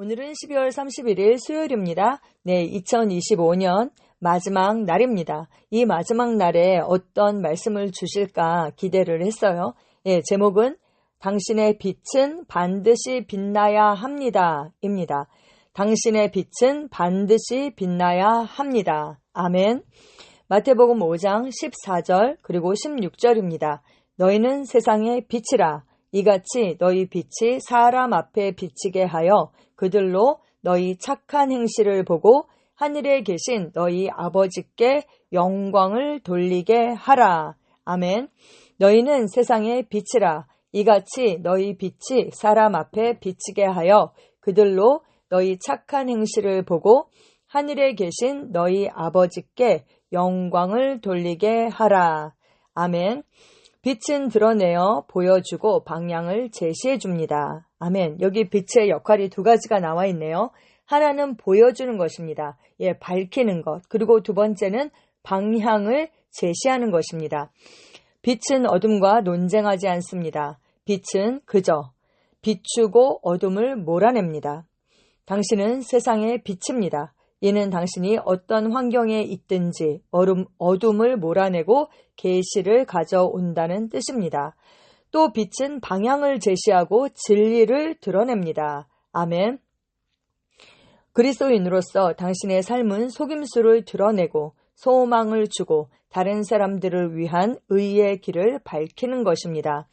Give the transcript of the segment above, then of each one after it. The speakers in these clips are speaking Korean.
오늘은 12월 31일 수요일입니다. 네, 2025년 마지막 날입니다. 이 마지막 날에 어떤 말씀을 주실까 기대를 했어요. 예, 제목은 당신의 빛은 반드시 빛나야 합니다. 입니다. 당신의 빛은 반드시 빛나야 합니다. 아멘. 마태복음 5장 14절 그리고 16절입니다. 너희는 세상의 빛이라. 이같이 너희 빛이 사람 앞에 비치게 하여 그들로 너희 착한 행실을 보고 하늘에 계신 너희 아버지께 영광을 돌리게 하라. 아멘. 너희는 세상의 빛이라. 이같이 너희 빛이 사람 앞에 비치게 하여 그들로 너희 착한 행실을 보고 하늘에 계신 너희 아버지께 영광을 돌리게 하라. 아멘. 빛은 드러내어 보여주고 방향을 제시해 줍니다. 아멘. 여기 빛의 역할이 두 가지가 나와 있네요. 하나는 보여주는 것입니다. 예, 밝히는 것. 그리고 두 번째는 방향을 제시하는 것입니다. 빛은 어둠과 논쟁하지 않습니다. 빛은 그저 비추고 어둠을 몰아냅니다. 당신은 세상의 빛입니다. 이는 당신이 어떤 환경에 있든지 얼음, 어둠을 몰아내고 계시를 가져온다는 뜻입니다. 또 빛은 방향을 제시하고 진리를 드러냅니다. 아멘. 그리스도인으로서 당신의 삶은 속임수를 드러내고 소망을 주고 다른 사람들을 위한 의의 길을 밝히는 것입니다.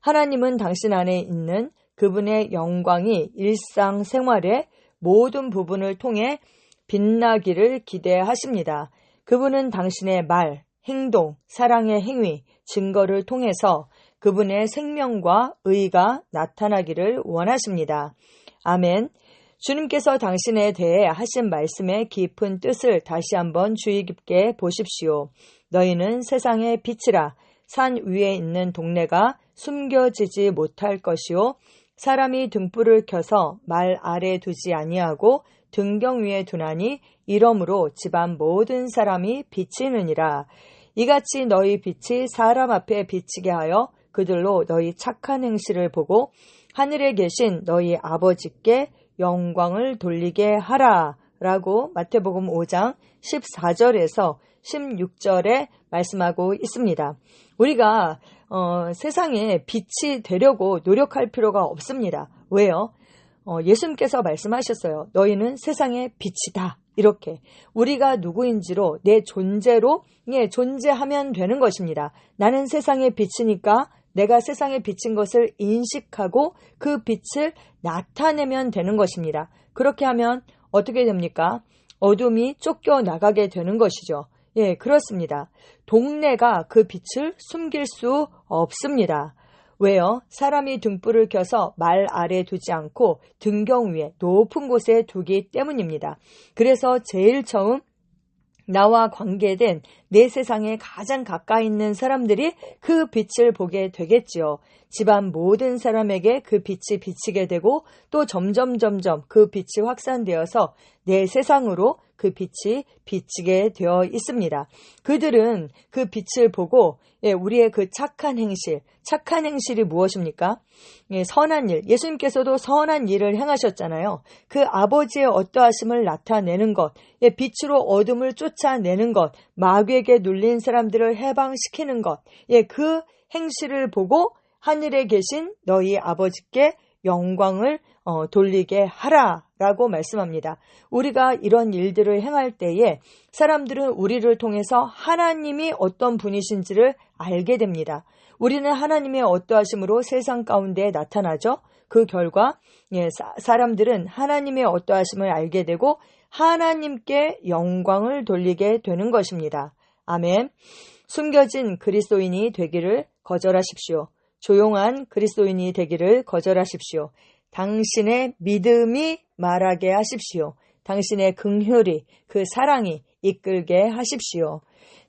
하나님은 당신 안에 있는 그분의 영광이 일상 생활의 모든 부분을 통해 빛나기를 기대하십니다. 그분은 당신의 말, 행동, 사랑의 행위, 증거를 통해서 그분의 생명과 의가 나타나기를 원하십니다. 아멘. 주님께서 당신에 대해 하신 말씀의 깊은 뜻을 다시 한번 주의 깊게 보십시오. 너희는 세상의 빛이라 산 위에 있는 동네가 숨겨지지 못할 것이요. 사람이 등불을 켜서 말 아래 두지 아니하고 등경 위에 두나니 이러므로 집안 모든 사람이 비치느니라. 이같이 너희 빛이 사람 앞에 비치게 하여 그들로 너희 착한 행실을 보고 하늘에 계신 너희 아버지께 영광을 돌리게 하라. 라고 마태복음 5장 14절에서 16절에 말씀하고 있습니다. 우리가 어, 세상에 빛이 되려고 노력할 필요가 없습니다. 왜요? 어, 예수님께서 말씀하셨어요. 너희는 세상의 빛이다. 이렇게 우리가 누구인지로 내 존재로 예, 존재하면 되는 것입니다. 나는 세상의 빛이니까 내가 세상에 비친 것을 인식하고 그 빛을 나타내면 되는 것입니다. 그렇게 하면 어떻게 됩니까? 어둠이 쫓겨 나가게 되는 것이죠. 예, 그렇습니다. 동네가 그 빛을 숨길 수 없습니다. 왜요? 사람이 등불을 켜서 말 아래 두지 않고 등경 위에 높은 곳에 두기 때문입니다. 그래서 제일 처음 나와 관계된 내 세상에 가장 가까이 있는 사람들이 그 빛을 보게 되겠지요. 집안 모든 사람에게 그 빛이 비치게 되고 또 점점 점점 그 빛이 확산되어서 내 세상으로 그 빛이 비치게 되어 있습니다. 그들은 그 빛을 보고 예, 우리의 그 착한 행실, 착한 행실이 무엇입니까? 예, 선한 일. 예수님께서도 선한 일을 행하셨잖아요. 그 아버지의 어떠하심을 나타내는 것, 예, 빛으로 어둠을 쫓아내는 것, 마귀에게 눌린 사람들을 해방시키는 것, 예, 그 행실을 보고 하늘에 계신 너희 아버지께 영광을 어, 돌리게 하라 라고 말씀합니다. 우리가 이런 일들을 행할 때에 사람들은 우리를 통해서 하나님이 어떤 분이신지를 알게 됩니다. 우리는 하나님의 어떠하심으로 세상 가운데 나타나죠. 그 결과 예, 사람들은 하나님의 어떠하심을 알게 되고 하나님께 영광을 돌리게 되는 것입니다. 아멘. 숨겨진 그리스도인이 되기를 거절하십시오. 조용한 그리스도인이 되기를 거절하십시오. 당신의 믿음이 말하게 하십시오. 당신의 긍휼이 그 사랑이 이끌게 하십시오.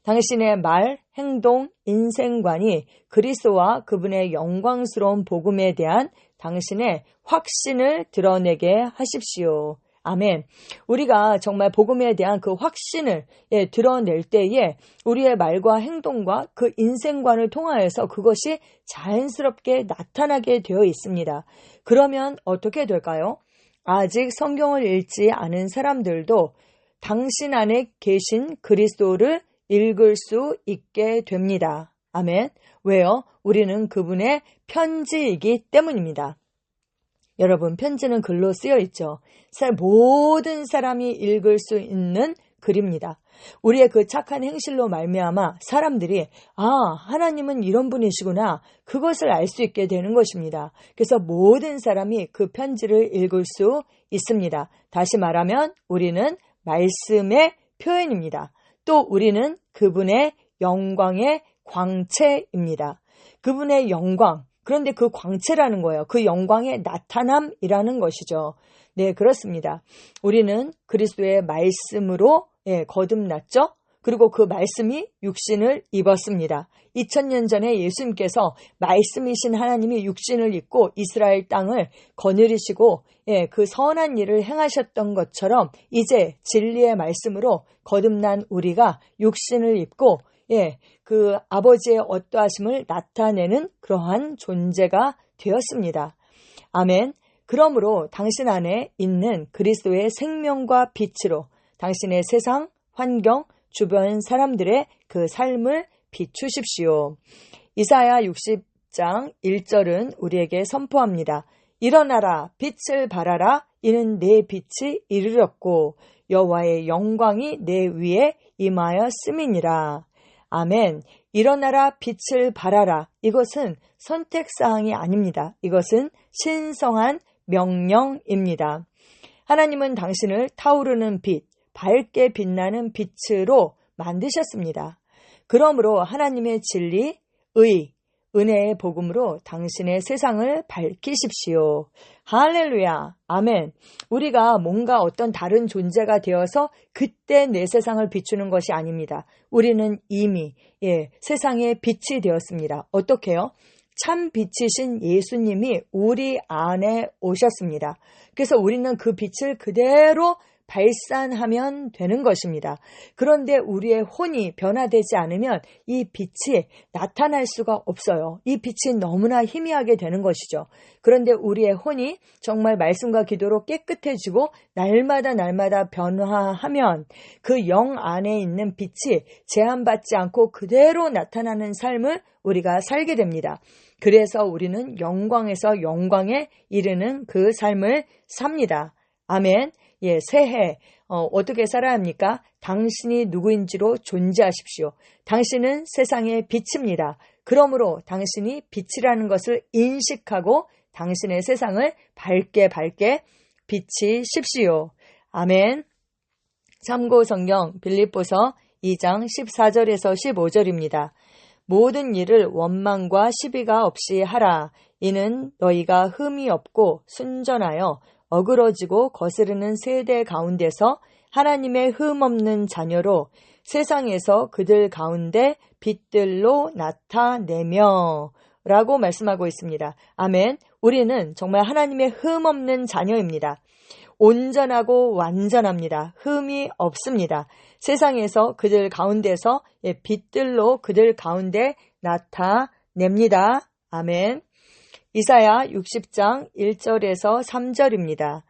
당신의 말, 행동, 인생관이 그리스도와 그분의 영광스러운 복음에 대한 당신의 확신을 드러내게 하십시오. 아멘. 우리가 정말 복음에 대한 그 확신을 예, 드러낼 때에 우리의 말과 행동과 그 인생관을 통하여서 그것이 자연스럽게 나타나게 되어 있습니다. 그러면 어떻게 될까요? 아직 성경을 읽지 않은 사람들도 당신 안에 계신 그리스도를 읽을 수 있게 됩니다. 아멘. 왜요? 우리는 그분의 편지이기 때문입니다. 여러분, 편지는 글로 쓰여 있죠. 모든 사람이 읽을 수 있는 글입니다. 우리의 그 착한 행실로 말미암아 사람들이 아 하나님은 이런 분이시구나 그것을 알 수 있게 되는 것입니다. 그래서 모든 사람이 그 편지를 읽을 수 있습니다. 다시 말하면 우리는 말씀의 표현입니다. 또 우리는 그분의 영광의 광채입니다. 그분의 영광 그런데 그 광채라는 거예요. 그 영광의 나타남이라는 것이죠. 네, 그렇습니다. 우리는 그리스도의 말씀으로 예, 거듭났죠? 그리고 그 말씀이 육신을 입었습니다. 2000년 전에 예수님께서 말씀이신 하나님이 육신을 입고 이스라엘 땅을 거느리시고 예, 그 선한 일을 행하셨던 것처럼 이제 진리의 말씀으로 거듭난 우리가 육신을 입고 예, 그 아버지의 어떠하심을 나타내는 그러한 존재가 되었습니다. 아멘. 그러므로 당신 안에 있는 그리스도의 생명과 빛으로 당신의 세상, 환경, 주변 사람들의 그 삶을 비추십시오. 이사야 60장 1절은 우리에게 선포합니다. 일어나라 빛을 발하라 이는 내 빛이 이르렀고 여호와의 영광이 내 위에 임하였음이니라. 아멘. 일어나라 빛을 발하라. 이것은 선택 사항이 아닙니다. 이것은 신성한 명령입니다. 하나님은 당신을 타오르는 빛, 밝게 빛나는 빛으로 만드셨습니다. 그러므로 하나님의 진리, 의, 은혜의 복음으로 당신의 세상을 밝히십시오. 할렐루야. 아멘. 우리가 뭔가 어떤 다른 존재가 되어서 그때 내 세상을 비추는 것이 아닙니다. 우리는 이미 예, 세상의 빛이 되었습니다. 어떻게요? 참 빛이신 예수님이 우리 안에 오셨습니다. 그래서 우리는 그 빛을 그대로 발산하면 되는 것입니다. 그런데 우리의 혼이 변화되지 않으면 이 빛이 나타날 수가 없어요. 이 빛이 너무나 희미하게 되는 것이죠. 그런데 우리의 혼이 정말 말씀과 기도로 깨끗해지고 날마다 날마다 변화하면 그 영 안에 있는 빛이 제한받지 않고 그대로 나타나는 삶을 우리가 살게 됩니다. 그래서 우리는 영광에서 영광에 이르는 그 삶을 삽니다. 아멘. 예, 새해 어, 어떻게 살아야 합니까? 당신이 누구인지로 존재하십시오. 당신은 세상의 빛입니다. 그러므로 당신이 빛이라는 것을 인식하고 당신의 세상을 밝게 밝게 비치십시오. 아멘. 참고 성경 빌립보서 2장 14절에서 15절입니다. 모든 일을 원망과 시비가 없이 하라. 이는 너희가 흠이 없고 순전하여 어그러지고 거스르는 세대 가운데서 하나님의 흠 없는 자녀로 세상에서 그들 가운데 빛들로 나타내며 라고 말씀하고 있습니다. 아멘. 우리는 정말 하나님의 흠 없는 자녀입니다. 온전하고 완전합니다. 흠이 없습니다. 세상에서 그들 가운데서 예, 빛들로 그들 가운데 나타냅니다. 아멘. 이사야 60장 1절에서 3절입니다.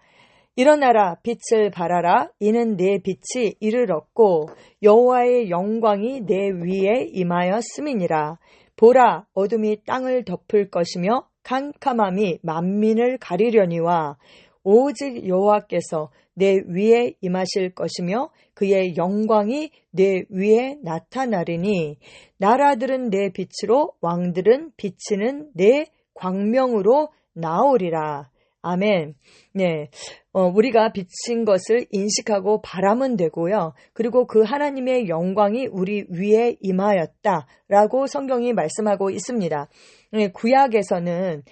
일어나라 빛을 발하라 이는 내 빛이 이르렀고 여호와의 영광이 내 위에 임하였음이니라 보라 어둠이 땅을 덮을 것이며 캄캄함이 만민을 가리려니와 오직 여호와께서 내 위에 임하실 것이며 그의 영광이 내 위에 나타나리니 나라들은 내 빛으로 왕들은 비치는 내 광명으로 나오리라. 아멘. 네. 어, 우리가 비친 것을 인식하고 바라면 되고요. 그리고 그 하나님의 영광이 우리 위에 임하였다. 라고 성경이 말씀하고 있습니다. 네, 구약에서는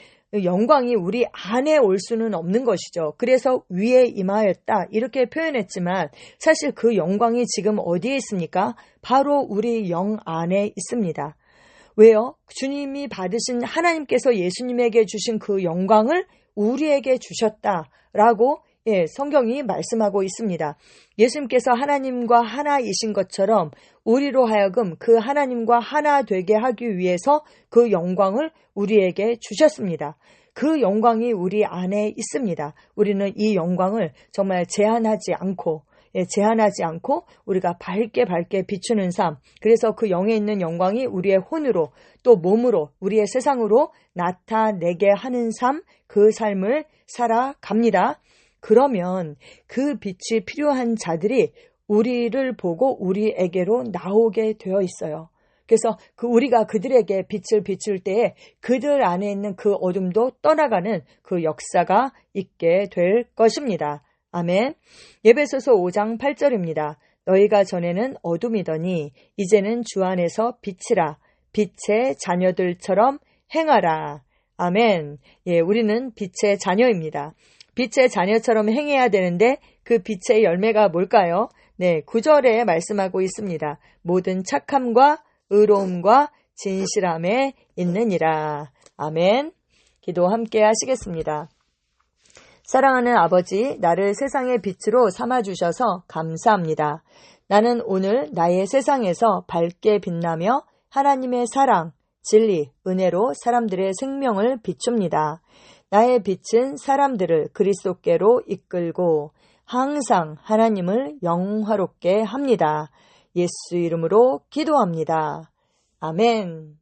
영광이 우리 안에 올 수는 없는 것이죠. 그래서 위에 임하였다. 이렇게 표현했지만 사실 그 영광이 지금 어디에 있습니까? 바로 우리 영 안에 있습니다. 왜요? 주님이 받으신 하나님께서 예수님에게 주신 그 영광을 우리에게 주셨다라고 예, 성경이 말씀하고 있습니다. 예수님께서 하나님과 하나이신 것처럼 우리로 하여금 그 하나님과 하나 되게 하기 위해서 그 영광을 우리에게 주셨습니다. 그 영광이 우리 안에 있습니다. 우리는 이 영광을 정말 제한하지 않고 예, 제한하지 않고 우리가 밝게 밝게 비추는 삶. 그래서 그 영에 있는 영광이 우리의 혼으로 또 몸으로 우리의 세상으로 나타내게 하는 삶, 그 삶을 살아갑니다. 그러면 그 빛이 필요한 자들이 우리를 보고 우리에게로 나오게 되어 있어요. 그래서 그 우리가 그들에게 빛을 비출 때에 그들 안에 있는 그 어둠도 떠나가는 그 역사가 있게 될 것입니다. 아멘. 예배소서 5장 8절입니다. 너희가 전에는 어둠이더니 이제는 주 안에서 빛이라 빛의 자녀들처럼 행하라. 아멘. 예, 우리는 빛의 자녀입니다. 빛의 자녀처럼 행해야 되는데 그 빛의 열매가 뭘까요? 네, 9절에 말씀하고 있습니다. 모든 착함과 의로움과 진실함에 있느니라. 아멘. 기도 함께 하시겠습니다. 사랑하는 아버지, 나를 세상의 빛으로 삼아주셔서 감사합니다. 나는 오늘 나의 세상에서 밝게 빛나며 하나님의 사랑, 진리, 은혜로 사람들의 생명을 비춥니다. 나의 빛은 사람들을 그리스도께로 이끌고 항상 하나님을 영화롭게 합니다. 예수 이름으로 기도합니다. 아멘.